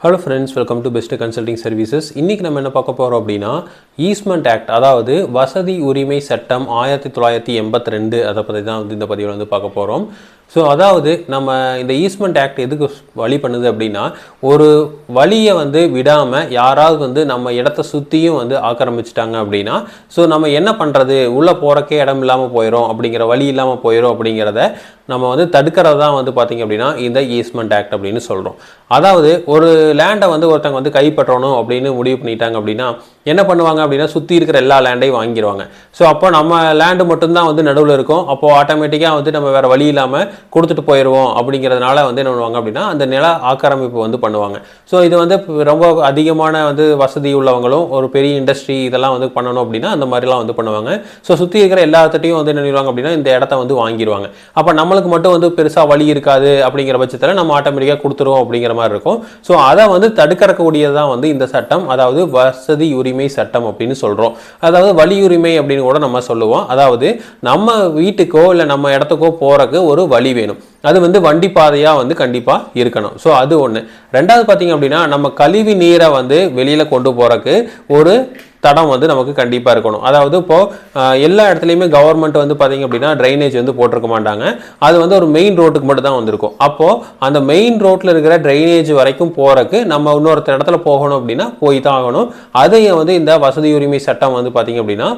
Hello friends welcome to best consulting services இன்றைக்கி நம்ம என்ன பார்க்க போகிறோம் அப்படின்னா ஈஸ்மெண்ட் ஆக்ட் அதாவது வசதி உரிமை சட்டம் ஆயிரத்தி தொள்ளாயிரத்தி எண்பத்தி ரெண்டு அதை பற்றி தான் வந்து இந்த பதிவில் வந்து பார்க்க போகிறோம் ஸோ அதாவது நம்ம இந்த ஈஸ்மெண்ட் ஆக்ட் எதுக்கு வழி பண்ணுது அப்படின்னா ஒரு வழியை வந்து விடாமல் யாராவது வந்து நம்ம இடத்த சுற்றியும் வந்து ஆக்கிரமிச்சிட்டாங்க அப்படின்னா ஸோ நம்ம என்ன பண்ணுறது உள்ளே போகிறக்கே இடம் இல்லாமல் போயிடும் அப்படிங்கிற வழி இல்லாமல் போயிடும் அப்படிங்கிறத நம்ம வந்து தடுக்கிறது தான் வந்து பார்த்திங்க அப்படின்னா இந்த ஈஸ்மெண்ட் ஆக்ட் அப்படின்னு சொல்கிறோம் அதாவது ஒரு லேண்டை வந்து ஒருத்தங்க வந்து கைப்பற்றணும் அப்படின்னு முடிவு பண்ணிட்டாங்க அப்படின்னா என்ன பண்ணுவாங்க அப்படின்னா சுற்றி இருக்கிற எல்லா லேண்டையும் வாங்கிடுவாங்க ஸோ அப்போ நம்ம லேண்டு மட்டும்தான் வந்து நடுவில் இருக்கும். அப்போது ஆட்டோமேட்டிக்காக வந்து நம்ம வேறு வழி இல்லாமல் கொடுத்துட்டு போயிடுவோம் அப்படிங்கிறதுனால வந்து என்ன பண்ணுவாங்க அப்படின்னா அந்த நில ஆக்கிரமிப்பு வந்து பண்ணுவாங்க. ஸோ இது வந்து ரொம்ப அதிகமான வந்து வசதி உள்ளவங்களும் ஒரு பெரிய இண்டஸ்ட்ரி இதெல்லாம் வந்து பண்ணணும் அப்படின்னா அந்த மாதிரிலாம் வந்து பண்ணுவாங்க. ஸோ சுற்றி இருக்கிற எல்லாத்துட்டையும் வந்து என்ன பண்ணிடுவாங்க அப்படின்னா இந்த இடத்த வந்து வாங்கிடுவாங்க அப்போ நம்மளுக்கு மட்டும் வந்து பெருசாக வழி இருக்காது அப்படிங்கிற பட்சத்தில் நம்ம ஆட்டோமேட்டிக்காக கொடுத்துருவோம் அப்படிங்கிற மாதிரி இருக்கும். ஸோ அதை வந்து தடுக்கறக்கூடியதான் வந்து இந்த சட்டம் அதாவது வசதி உரிமை சட்டம் அப்படின்னு சொல்கிறோம் அதாவது வழியுரிமை அப்படின்னு கூட நம்ம சொல்லுவோம். அதாவது நம்ம வீட்டுக்கோ இல்லை நம்ம இடத்துக்கோ போகிறக்கு ஒரு வழி வேணும். அது வந்து வண்டி பாதையாக வந்து கண்டிப்பாக இருக்கணும். ஸோ அது ஒன்று ரெண்டாவது பார்த்தீங்க அப்படின்னா நம்ம கழிவு நீரை வந்து வெளியில் கொண்டு போகிறக்கு ஒரு தடம் வந்து நமக்கு கண்டிப்பாக இருக்கணும். அதாவது இப்போது எல்லா இடத்துலையுமே கவர்மெண்ட் வந்து பார்த்தீங்க அப்படின்னா ட்ரைனேஜ் வந்து போட்டிருக்க மாட்டாங்க. அது வந்து ஒரு மெயின் ரோட்டுக்கு மட்டும் தான் வந்திருக்கும். அப்போது அந்த மெயின் ரோட்டில் இருக்கிற ட்ரைனேஜ் வரைக்கும் போகிறக்கு நம்ம இன்னொருத்த இடத்துல போகணும் அப்படின்னா போய் தான் ஆகணும். அதையும் வந்து இந்த வசதி உரிமை சட்டம் வந்து பார்த்தீங்க அப்படின்னா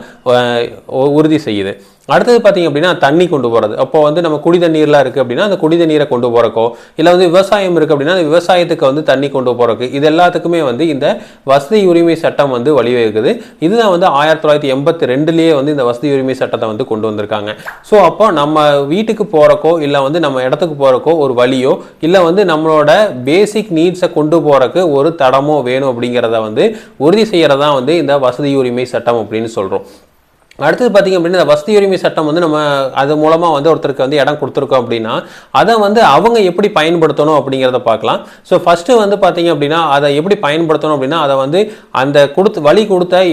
உறுதி செய்யுது. அடுத்தது பார்த்தீங்க அப்படின்னா தண்ணி கொண்டு போகிறது அப்போ வந்து நம்ம குடி தண்ணீர்லாம் இருக்குது அப்படின்னா அந்த குடி தண்ணீரை கொண்டு போகிறக்கோ இல்லை வந்து விவசாயம் இருக்குது அப்படின்னா அந்த விவசாயத்துக்கு வந்து தண்ணி கொண்டு போகிறக்கு இது எல்லாத்துக்குமே வந்து இந்த வசதி உரிமை சட்டம் வந்து வழிவகுக்குது. இதுதான் வந்து ஆயிரத்தி தொள்ளாயிரத்தி எண்பத்தி ரெண்டுலேயே வந்து இந்த வசதி உரிமை சட்டத்தை வந்து கொண்டு வந்திருக்காங்க. ஸோ அப்போ நம்ம வீட்டுக்கு போகிறக்கோ இல்லை வந்து நம்ம இடத்துக்கு போகிறக்கோ ஒரு வழியோ இல்லை வந்து நம்மளோட பேசிக் நீட்ஸை கொண்டு போகிறக்கு ஒரு தடமோ வேணும் அப்படிங்கிறத வந்து உறுதி செய்கிறதான் வந்து இந்த வசதி உரிமை சட்டம் அப்படின்னு சொல்கிறோம் அடுத்தது பார்த்திங்க அப்படின்னா இந்த வசதி உரிமை சட்டம் வந்து நம்ம அது மூலமாக வந்து ஒருத்தருக்கு வந்து இடம் கொடுத்துருக்கோம் அப்படின்னா அதை வந்து அவங்க எப்படி பயன்படுத்தணும் அப்படிங்கிறத பார்க்கலாம். ஸோ ஃபஸ்ட்டு வந்து பார்த்திங்க அப்படின்னா அதை எப்படி பயன்படுத்தணும் அப்படின்னா அதை வந்து அந்த கொடுத்து வழி கொடுத்த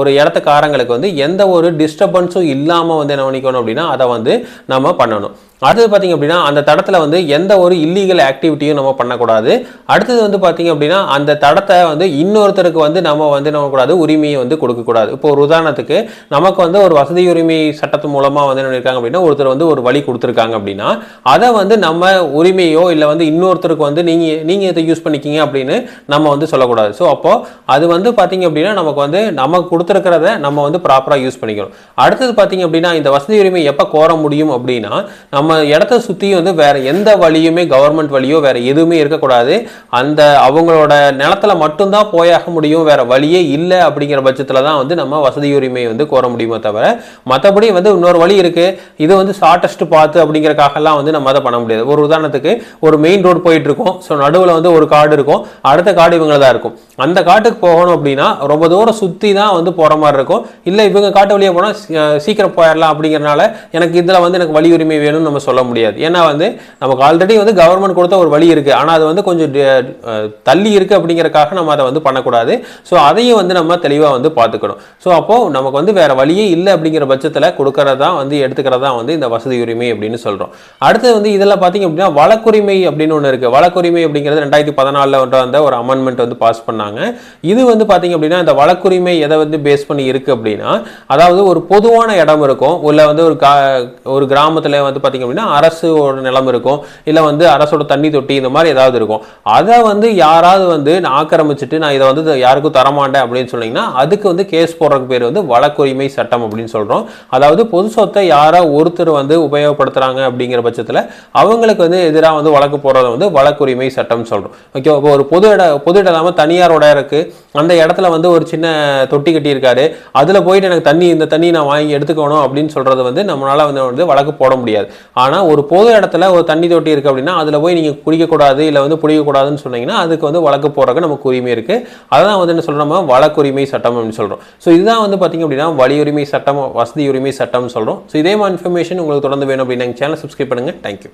ஒரு இடத்துக்காரங்களுக்கு வந்து எந்த ஒரு டிஸ்டர்பன்ஸும் இல்லாமல் வந்து என்ன பண்ணிக்கணும் அப்படின்னா அதை வந்து நம்ம பண்ணணும். அடுத்தது பார்த்திங்க அப்படின்னா அந்த தடத்தில் வந்து எந்த ஒரு இல்லீகல் ஆக்டிவிட்டியும் நம்ம பண்ணக்கூடாது. அடுத்தது வந்து பார்த்திங்க அப்படின்னா அந்த தடத்தை வந்து இன்னொருத்தருக்கு வந்து நம்ம வந்து நம்ம கூடாது உரிமையை வந்து கொடுக்கக்கூடாது. இப்போ ஒரு உதாரணத்துக்கு நமக்கு வந்து ஒரு வசதி உரிமை சட்டத்து மூலமாக வந்து என்ன இருக்காங்க அப்படின்னா ஒருத்தர் வந்து ஒரு வழி கொடுத்துருக்காங்க அப்படின்னா அதை வந்து நம்ம உரிமையோ இல்லை வந்து இன்னொருத்தருக்கு வந்து நீங்கள் நீங்கள் இதை யூஸ் பண்ணிக்கிங்க அப்படின்னு நம்ம வந்து சொல்லக்கூடாது. ஸோ அப்போது அது வந்து பார்த்திங்க அப்படின்னா நமக்கு வந்து நமக்கு கொடுத்துருக்கிறத நம்ம வந்து ப்ராப்பராக யூஸ் பண்ணிக்கணும். அடுத்தது பார்த்திங்க அப்படின்னா இந்த வசதி உரிமை எப்போ கோர முடியும் அப்படின்னா நம்ம இடத்த சுற்றி வந்து வேறு எந்த வழியுமே கவர்மெண்ட் வழியோ வேறு எதுவுமே இருக்கக்கூடாது. அந்த அவங்களோட நிலத்துல மட்டும்தான் போயாக முடியும் வேறு வழியே இல்லை அப்படிங்கிற பட்சத்தில் தான் வந்து நம்ம வசதி உரிமையை வந்து கோர முடியுமே தவிர மற்றபடி வந்து இன்னொரு வழி இருக்குது இது வந்து ஷார்ட்டஸ்ட் பார்த்து அப்படிங்கிறக்காகலாம் வந்து நம்ம அதை பண்ண முடியாது. ஒரு உதாரணத்துக்கு ஒரு மெயின் ரோடு போயிட்டுருக்கோம். ஸோ நடுவில் வந்து ஒரு காடு இருக்கும். அடுத்த காடு இவங்க தான் இருக்கும். அந்த காட்டுக்கு போகணும் அப்படின்னா ரொம்ப தூரம் சுற்றி தான் வந்து போகிற மாதிரி இருக்கும். இல்லை இவங்க காட்டு வழியாக போனால் சீக்கிரம் போயிடலாம் அப்படிங்கிறனால எனக்கு இதில் வந்து எனக்கு வழி உரிமை வேணும்னு நம்ம சொல்ல முடியாது. ஏன்னா வந்து நமக்கு ஆல்ரெடி வந்து கவர்மெண்ட் கொடுத்த ஒரு வழி இருக்குது ஆனால் அது வந்து கொஞ்சம் தள்ளி இருக்குது அப்படிங்கிறக்காக நம்ம அதை வந்து பண்ணக்கூடாது. ஸோ அதையும் வந்து நம்ம தெளிவாக வந்து பார்த்துக்கணும். ஸோ அப்போது நமக்கு வந்து வேறு வழியே இல்லை அப்படிங்கிற பட்சத்தில் கொடுக்கறதா வந்து எடுத்துக்கிறதா வந்து இந்த வசதி உரிமை அப்படின்னு சொல்கிறோம் அடுத்தது வந்து இதில் பார்த்தீங்க அப்படின்னா வழக்குரிமை அப்படின்னு ஒன்று இருக்குது வழக்குரிமை அப்படிங்கிறது ரெண்டாயிரத்தி பதினாலில் வந்து வந்த ஒரு அமெண்ட்மெண்ட் வந்து பாஸ் பண்ணாங்க. இது வந்து பார்த்தீங்க அப்படின்னா இந்த வழக்குரிமை எதை வந்து பேஸ் பண்ணி இருக்குது அப்படின்னா அதாவது ஒரு பொதுவான இடம் இருக்கும். உள்ள வந்து ஒரு கா ஒரு கிராமத்தில் வந்து பார்த்தீங்க அப்படின்னா அரசோட நிலம் இருக்கும். இல்லை வந்து அரசோட தண்ணி தொட்டி இந்த மாதிரி ஏதாவது இருக்கும். அதை வந்து யாராவது வந்து நான் ஆக்கிரமிச்சுட்டு நான் இதை வந்து யாருக்கும் தரமாட்டேன் அப்படின்னு சொன்னீங்கன்னா அதுக்கு வந்து கேஸ் போடுறதுக்கு பேர் வந்து வழக்குரிமை சட்டம் அப்படின்னு சொல்கிறோம் அதாவது பொது சொத்தை யாரோ ஒருத்தர் வந்து உபயோகப்படுத்துகிறாங்க அப்படிங்கிற பட்சத்தில் அவங்களுக்கு வந்து எதிராக வந்து வழக்கு போடுறத வந்து வழக்குரிமை சட்டம் சொல்கிறோம் ஓகே இப்போ ஒரு பொது இட பொது இடம் இல்லாமல் தனியாரோட இருக்குது அந்த இடத்துல வந்து ஒரு சின்ன தொட்டி கட்டியிருக்காரு. அதில் போயிட்டு எனக்கு தண்ணி இந்த தண்ணி நான் வாங்கி எடுத்துக்கணும் அப்படின்னு சொல்கிறது வந்து நம்மளால் வந்து வந்து வழக்கு போட முடியாது. ஆனால் ஒரு பொது இடத்துல ஒரு தண்ணி தொட்டி இருக்குது அப்படின்னா அதில் போய் நீங்கள் குடிக்கக்கூடாது இல்லை வந்து பிடிக்கக்கூடாதுன்னு சொன்னீங்கன்னா அதுக்கு வந்து வழக்கு போடுறதுக்கு நமக்கு உரிமை இருக்குது அதான் வந்து என்ன சொல்கிறோம் நம்ம? வழக்குரிமை சட்டம் அப்படின்னு சொல்கிறோம் ஸோ இதுதான் வந்து பார்த்திங்க அப்படின்னா வழியுரிமை சட்டம் வசதி உரிமை சட்டம்னு சொல்கிறோம் ஸோ இதே மாதிரி இன்ஃபர்மேஷன் உங்களுக்கு தொடர்ந்து வேணும் அப்படின்னு சேனல் சப்ஸ்கிரைப் பண்ணுங்கள் தேங்க்யூ